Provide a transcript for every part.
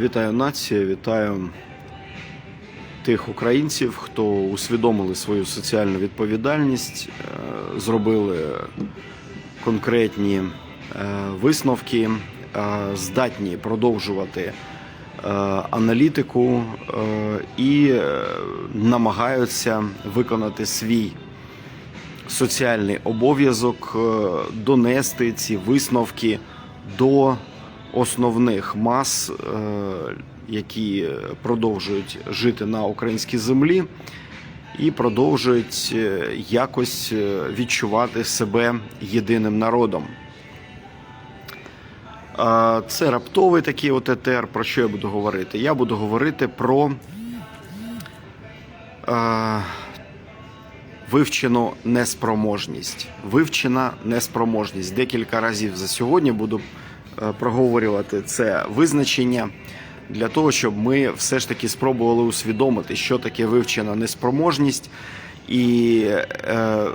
Вітаю нація, вітаю тих українців, хто усвідомили свою соціальну відповідальність, е, зробили конкретні е, висновки, е, здатні продовжувати аналітику і намагаються виконати свій соціальний обов'язок донести ці висновки до основних мас, е, які продовжують жити на українській землі і продовжують е, якось е, відчувати себе єдиним народом. Це раптовий такий от етер. Про що я буду говорити? Я буду говорити про е, вивчену неспроможність. Вивчена неспроможність. Декілька разів за сьогодні буду проговорювати це визначення для того, щоб ми все ж таки спробували усвідомити, що таке вивчена неспроможність, і е,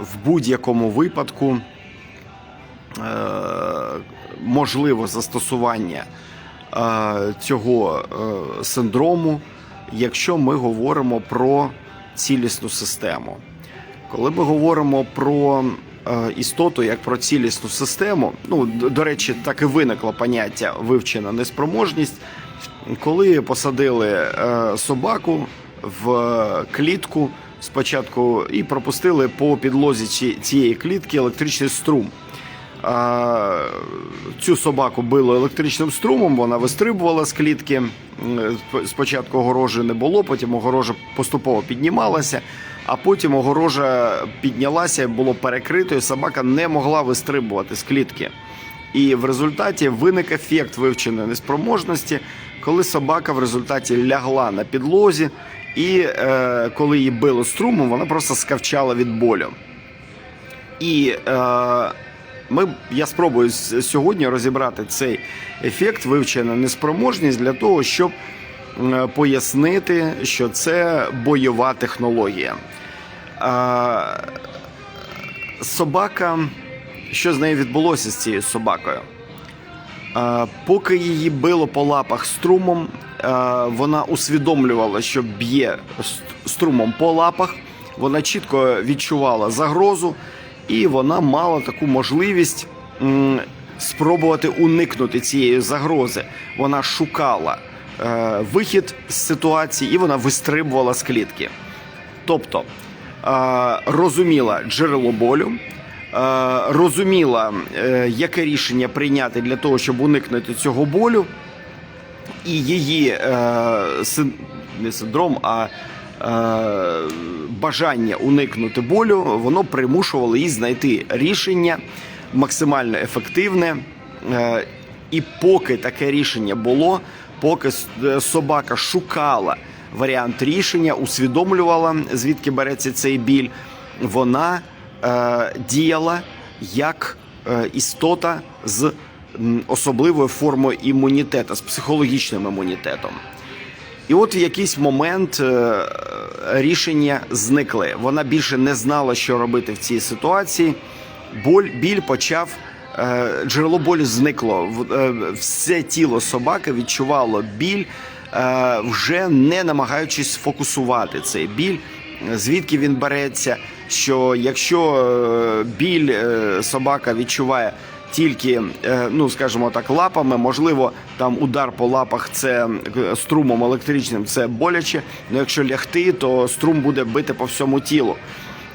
в будь-якому випадку е, можливо застосування е, цього е, синдрому, якщо ми говоримо про цілісну систему. Коли ми говоримо про е, істоту як про цілісну систему, ну до речі, так і виникло поняття вивчена неспроможність, коли посадили е, собаку в клітку спочатку і пропустили по підлозі ці- цієї клітки електричний струм. Цю собаку било електричним струмом, вона вистрибувала з клітки. Спочатку огорожі не було, потім огорожа поступово піднімалася, а потім огорожа піднялася, було перекрито, і собака не могла вистрибувати з клітки. І в результаті виник ефект вивченої неспроможності, коли собака в результаті лягла на підлозі, і е, коли її било струмом, вона просто скавчала від болю. І е, ми, я спробую сьогодні розібрати цей ефект вивчена неспроможність для того, щоб пояснити, що це бойова технологія. Е, собака, що з нею відбулося з цією собакою? Е, Поки її било по лапах струмом, е, вона усвідомлювала, що б'є струмом по лапах. Вона чітко відчувала загрозу, і вона мала таку можливість спробувати уникнути цієї загрози. Вона шукала е, вихід з ситуації і вона вистрибувала з клітки. Тобто е, розуміла джерело болю, е, розуміла, е, яке рішення прийняти для того, щоб уникнути цього болю, і її е, син- не синдром, а е, бажання уникнути болю, воно примушувало її знайти рішення максимально ефективне. Е, і поки таке рішення було, поки е, собака шукала варіант рішення, усвідомлювала, звідки береться цей біль, вона е, діяла як е, істота з особливою формою імунітету, з психологічним імунітетом. І от в якийсь момент е, рішення зникли. Вона більше не знала, що робити в цій ситуації. Боль, біль почав. Е, Джерело болю зникло. Е, Все тіло собаки відчувало біль, е, вже не намагаючись сфокусувати цей біль. Звідки він береться? Що якщо біль собака відчуває тільки, ну скажімо так, лапами. Можливо, там удар по лапах це струмом електричним, це боляче. але якщо лягти, то струм буде бити по всьому тілу.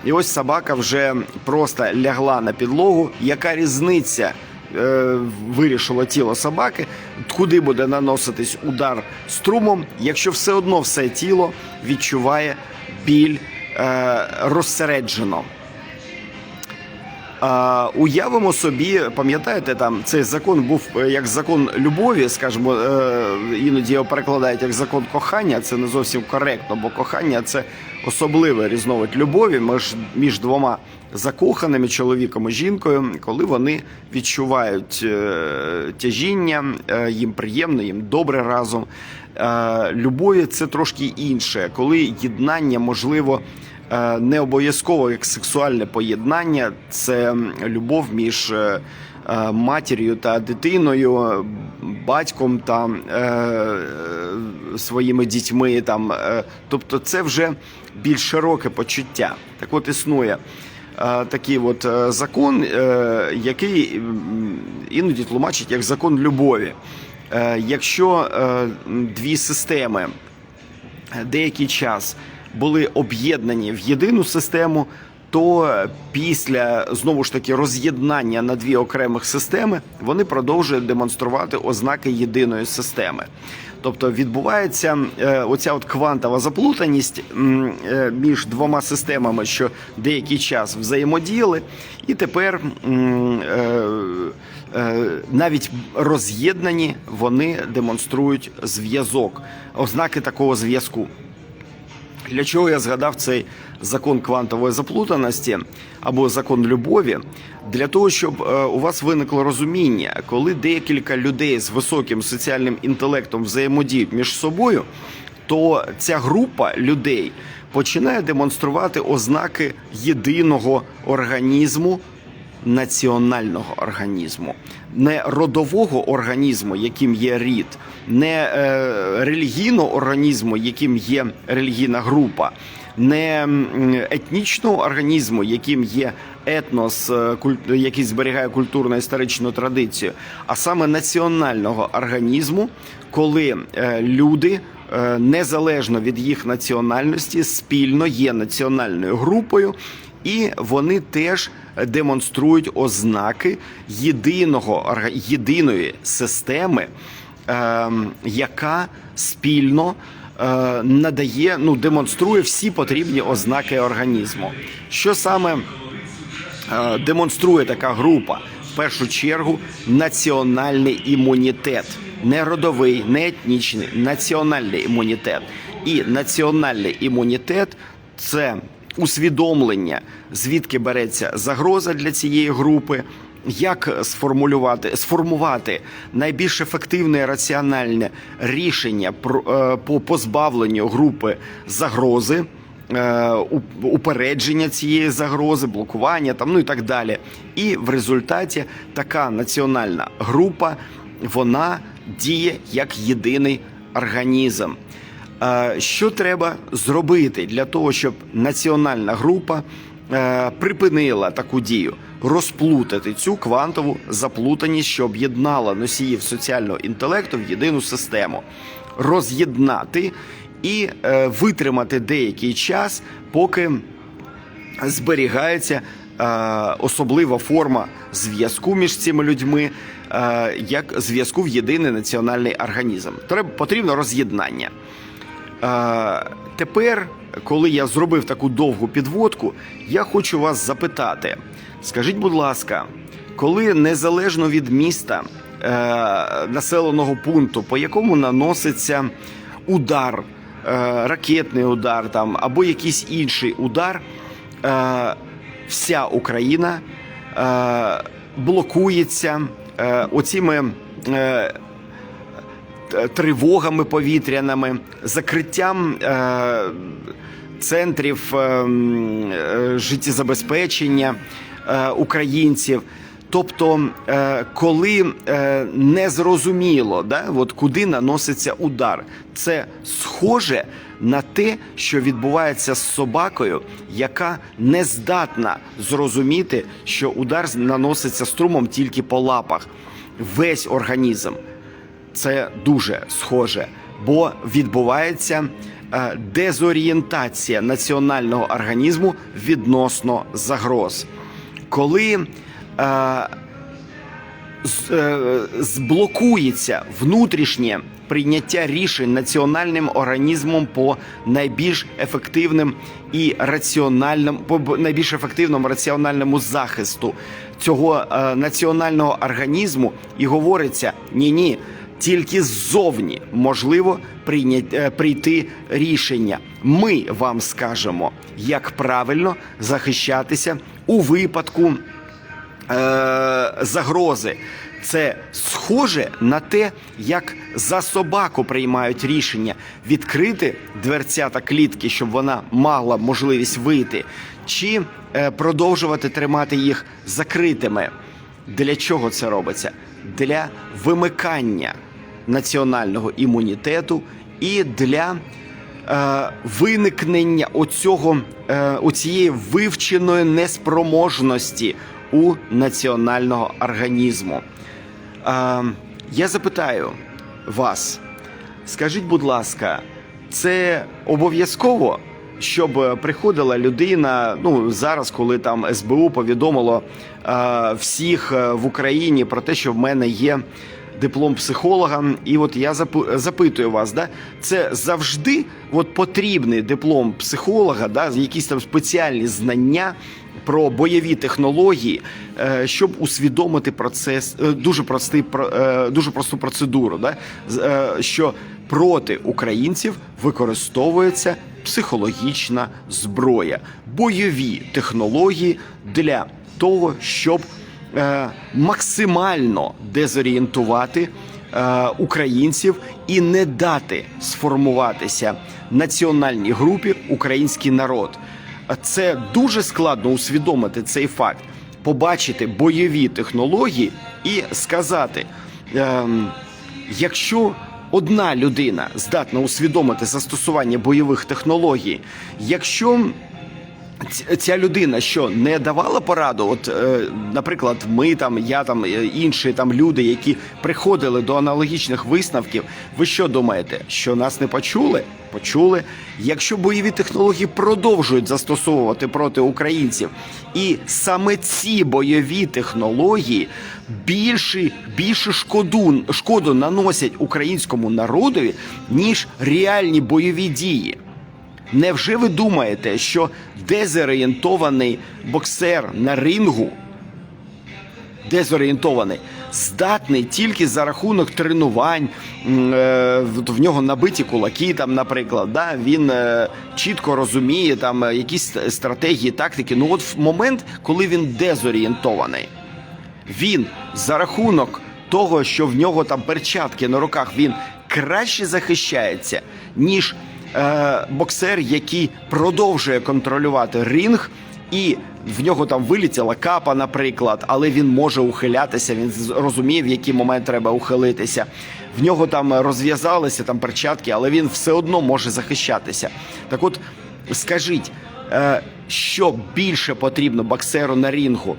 І ось собака вже просто лягла на підлогу. Яка різниця? е, Вирішило тіло собаки, куди буде наноситись удар струмом, якщо все одно все тіло відчуває біль е, розсереджено. Уявимо собі, пам'ятаєте, там цей закон був е, як закон любові, скажімо, е, іноді його перекладають як закон кохання. Це не зовсім коректно, бо кохання це особливий різновид любові між, між двома закоханими чоловіком і жінкою, коли вони відчувають е, тяжіння, їм приємно, їм добре разом. Любові це трошки інше, коли єднання можливо. Е, не обов'язково як сексуальне поєднання, це любов між е, е, матір'ю та дитиною, батьком та своїми дітьми. Там, тобто, це вже більш широке почуття. Так от існує. Такий от закон, який іноді тлумачить як закон любові. Якщо дві системи деякий час були об'єднані в єдину систему, то після знову ж таки роз'єднання на дві окремих системи вони продовжують демонструвати ознаки єдиної системи. Тобто відбувається е, оця от квантова заплутаність е, між двома системами, що деякий час взаємодіяли, і тепер е, навіть роз'єднані вони демонструють зв'язок, ознаки такого зв'язку. Для чого я згадав цей закон квантової заплутаності або закон любові? Для того, щоб е, у вас виникло розуміння, коли декілька людей з високим соціальним інтелектом взаємодіють між собою, то ця група людей починає демонструвати ознаки єдиного організму національного організму, не родового організму, яким є рід, не е, релігійного організму, яким є релігійна група, не етнічного організму, яким є етнос, е, який зберігає культурно історичну традицію, а саме національного організму, коли е, люди. е, Незалежно від їх національності, спільно є національною групою, і вони теж демонструють ознаки єдиного єдиної системи, ем, яка спільно е, надає, ну демонструє всі потрібні ознаки організму. Що саме е, демонструє така група? В першу чергу національний імунітет, не родовий, не етнічний, національний імунітет. І національний імунітет це усвідомлення, звідки береться загроза для цієї групи. Як сформулювати, сформувати найбільш ефективне раціональне рішення е, по позбавленню групи загрози, е, упередження цієї загрози, блокування там, ну і так далі. І в результаті така національна група вона діє як єдиний організм. Е, Що треба зробити для того, щоб національна група е, припинила таку дію, розплутати цю квантову заплутаність, що об'єднала носіїв соціального інтелекту в єдину систему, роз'єднати і е, витримати деякий час, поки зберігається особлива форма зв'язку між цими людьми, як зв'язку в єдиний національний організм. Треба потрібно роз'єднання. Тепер, коли я зробив таку довгу підводку, я хочу вас запитати: скажіть, будь ласка, коли незалежно від міста е, населеного пункту, по якому наноситься удар, е, ракетний удар там або якийсь інший удар, е, вся Україна блокується оціми. Е, тривогами повітряними, закриттям е, центрів е, е, життєзабезпечення е, українців. Тобто, е, коли не зрозуміло, да, от куди наноситься удар, це схоже на те, що відбувається з собакою, яка не здатна зрозуміти, що удар наноситься струмом тільки по лапах. Весь організм це дуже схоже, бо відбувається е, дезорієнтація національного організму відносно загроз. Коли е, з- е, зблокується внутрішнє прийняття рішень національним організмом по найбільш ефективним і раціональним по найбільш ефективному раціональному захисту цього е, національного організму, і говориться ні, ні. Тільки ззовні можливо е, прийти рішення. Ми вам скажемо, як правильно захищатися у випадку е, загрози. Це схоже на те, як за собаку приймають рішення відкрити дверцята клітки, щоб вона мала можливість вийти, чи е, продовжувати тримати їх закритими. Для чого це робиться? Для вимикання національного імунітету і для е, виникнення оцього, е, оцієї вивченої неспроможності у національного організму. Е, я запитаю вас, скажіть, будь ласка, це обов'язково, щоб приходила людина, ну зараз, коли там СБУ повідомило е, всіх е, в Україні про те, що в мене є диплом психолога, і от я запитую вас, да, це завжди от потрібний диплом психолога, да, якісь там спеціальні знання про бойові технології, е, щоб усвідомити процес, е, дуже простий про- е, дуже просту процедуру, да, що проти українців використовується психологічна зброя, бойові технології для того, щоб максимально дезорієнтувати е, українців і не дати сформуватися національній групі український народ. Це дуже складно усвідомити цей факт, побачити бойові технології і сказати, ем, якщо одна людина здатна усвідомити застосування бойових технологій, якщо ця людина що не давала пораду? От, е, наприклад, ми там, я там е, інші там люди, які приходили до аналогічних висновків. Ви що думаєте, що нас не почули? Почули. Якщо бойові технології продовжують застосовувати проти українців, і саме ці бойові технології більше, більше шкоду, шкоду наносять українському народові, ніж реальні бойові дії. Невже ви думаєте, що дезорієнтований боксер на рингу дезорієнтований, здатний тільки за рахунок тренувань, е, в нього набиті кулаки, там, наприклад, да? він е, чітко розуміє там е, якісь стратегії, тактики. Ну от в момент, коли він дезорієнтований, він за рахунок того, що в нього там перчатки на руках, він краще захищається, ніж е, боксер, який продовжує контролювати ринг, і в нього там вилетіла капа, наприклад, але він може ухилятися. Він розуміє, в який момент треба ухилитися. В нього там розв'язалися там перчатки, але він все одно може захищатися. Так от скажіть, е, що більше потрібно боксеру на рінгу?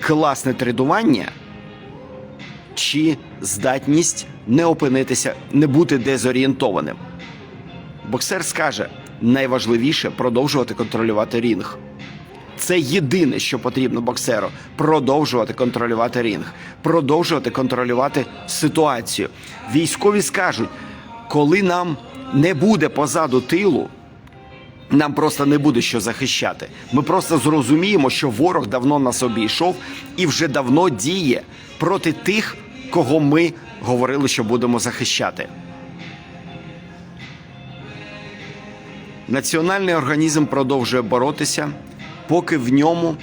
Класне тренування чи здатність не опинитися, не бути дезорієнтованим? Боксер скаже: найважливіше продовжувати контролювати рінг. Це єдине, що потрібно боксеру продовжувати контролювати рінг, продовжувати контролювати ситуацію. Військові скажуть, коли нам не буде позаду тилу, нам просто не буде що захищати. Ми просто зрозуміємо, що ворог давно нас обійшов і вже давно діє проти тих, кого ми говорили, що будемо захищати. Національний організм продовжує боротися, поки в ньому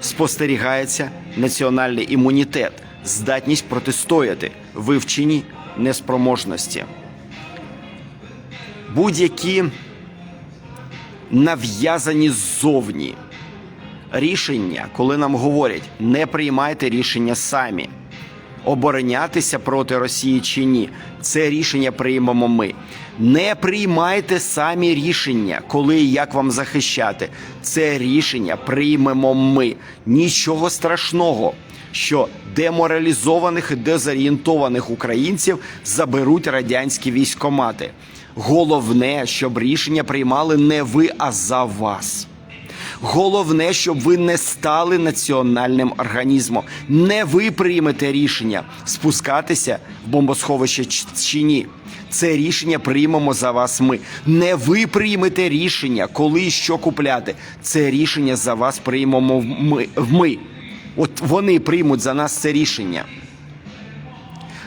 спостерігається національний імунітет, здатність протистояти вивченій неспроможності. Будь-які нав'язані ззовні рішення, коли нам говорять, не приймайте рішення самі. Оборонятися проти Росії чи ні, це рішення приймемо ми. Не приймайте самі рішення, коли і як вам захищати. Це рішення приймемо ми. Нічого страшного, що деморалізованих і дезорієнтованих українців заберуть радянські військомати. Головне, щоб рішення приймали не ви, а за вас. Головне, щоб ви не стали національним організмом. Не ви приймете рішення спускатися в бомбосховище чи ні. Це рішення приймемо за вас. Ми не ви приймете рішення, коли і що купляти. Це рішення за вас приймемо ми. ми. От вони приймуть за нас це рішення.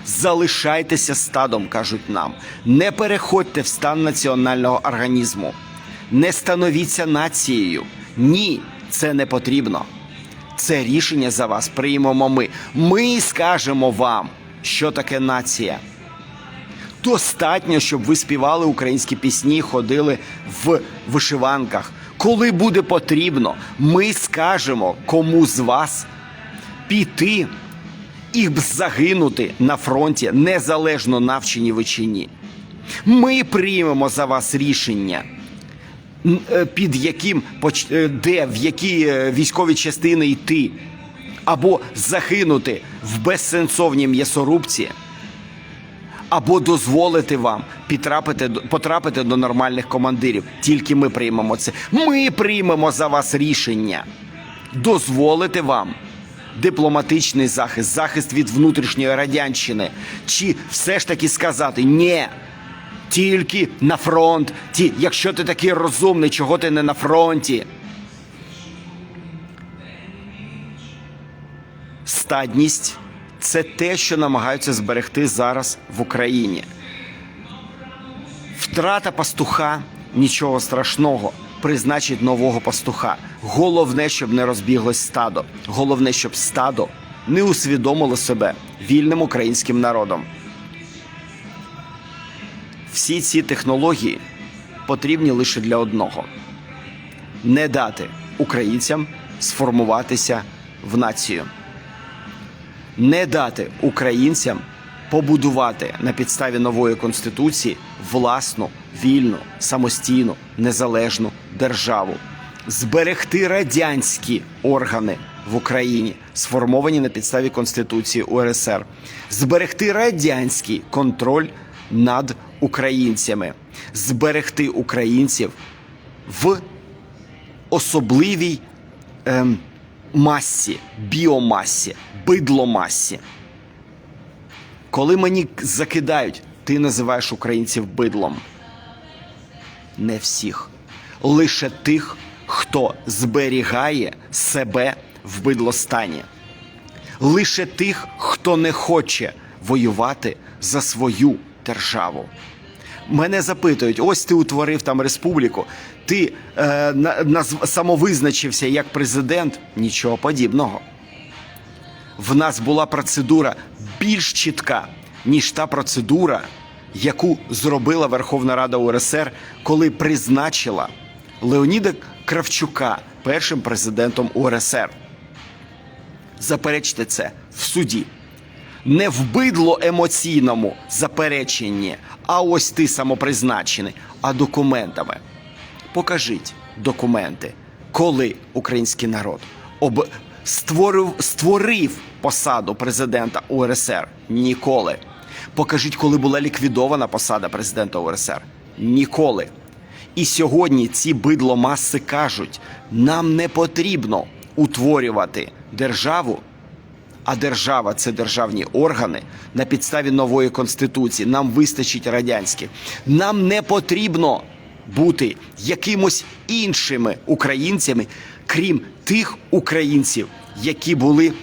Залишайтеся стадом, кажуть нам. Не переходьте в стан національного організму. Не становіться нацією. Ні, це не потрібно. Це рішення за вас приймемо ми. Ми скажемо вам, що таке нація. Достатньо, щоб ви співали українські пісні, ходили в вишиванках. Коли буде потрібно, ми скажемо, кому з вас піти і загинути на фронті незалежно навчені ви чи ні. Ми приймемо за вас рішення, під яким е, де, в які е, військові частини йти, або загинути в безсенсовній м'ясорубці, або дозволити вам потрапити, потрапити до нормальних командирів. Тільки ми приймемо це. Ми приймемо за вас рішення дозволити вам дипломатичний захист, захист від внутрішньої радянщини, чи все ж таки сказати ні. Тільки на фронт. Ті, якщо ти такий розумний, чого ти не на фронті? Стадність це те, що намагаються зберегти зараз в Україні. Втрата пастуха нічого страшного. Призначить нового пастуха. Головне, щоб не розбіглось стадо. Головне, щоб стадо не усвідомило себе вільним українським народом. Всі ці технології потрібні лише для одного: не дати українцям сформуватися в націю, не дати українцям побудувати на підставі нової конституції власну вільну, самостійну, незалежну державу, зберегти радянські органи в Україні, сформовані на підставі Конституції УРСР, зберегти радянський контроль над українцями, зберегти українців в особливій ем, масі, біомасі, бидломасі. Коли мені закидають, ти називаєш українців бидлом. Не всіх. Лише тих, хто зберігає себе в бидлостані. Лише тих, хто не хоче воювати за свою державу. Мене запитують: ось ти утворив там республіку, ти е, на, назв- самовизначився як президент. Нічого подібного в нас була процедура більш чітка, ніж та процедура, яку зробила Верховна Рада УРСР, коли призначила Леоніда Кравчука першим президентом УРСР. Заперечте це в суді. Не в бидло емоційному запереченні, а ось ти самопризначений, а документами. Покажіть документи, коли український народ об... створив, створив посаду президента УРСР. Ніколи. Покажіть, коли була ліквідована посада президента УРСР. Ніколи. І сьогодні ці бидломаси кажуть: нам не потрібно утворювати державу, а держава це державні органи на підставі нової конституції. Нам вистачить радянських. Нам не потрібно бути якимось іншими українцями, крім тих українців, які були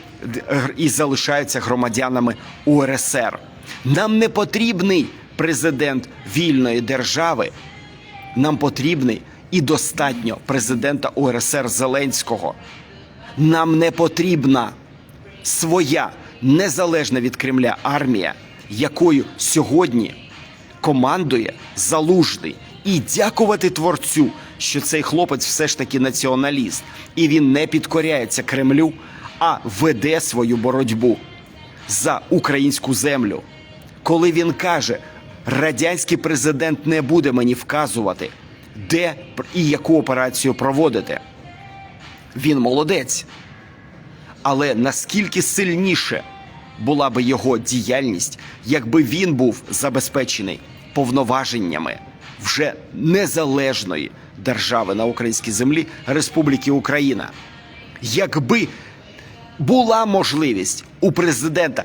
і залишаються громадянами УРСР. Нам не потрібний президент вільної держави. Нам потрібний і достатньо президента УРСР Зеленського. Нам не потрібна своя незалежна від Кремля армія, якою сьогодні командує залужний. І дякувати творцю, що цей хлопець все ж таки націоналіст, і він не підкоряється Кремлю, а веде свою боротьбу за українську землю. Коли він каже, радянський президент не буде мені вказувати, де і яку операцію проводити. Він молодець. Але наскільки сильніше була би його діяльність, якби він був забезпечений повноваженнями вже незалежної держави на українській землі Республіки Україна, якби була можливість у президента.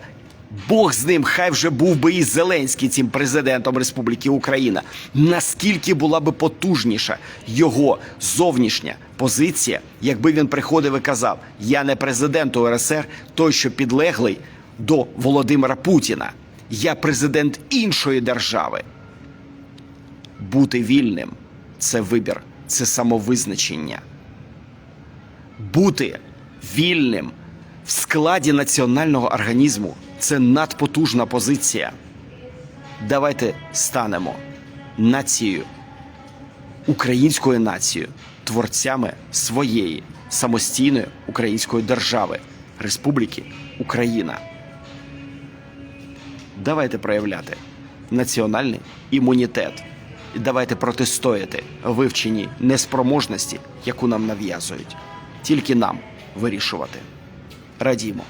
Бог з ним, хай вже був би і Зеленський цим президентом Республіки Україна. Наскільки була би потужніша його зовнішня позиція, якби він приходив і казав: Я не президент УРСР, той, що підлеглий до Володимира Путіна, я президент іншої держави. Бути вільним це вибір, це самовизначення бути вільним в складі національного організму це надпотужна позиція. Давайте станемо нацією, українською нацією, творцями своєї самостійної української держави, Республіки Україна. Давайте проявляти національний імунітет. Давайте протистояти вивченій неспроможності, яку нам нав'язують. Тільки нам вирішувати. Радімо.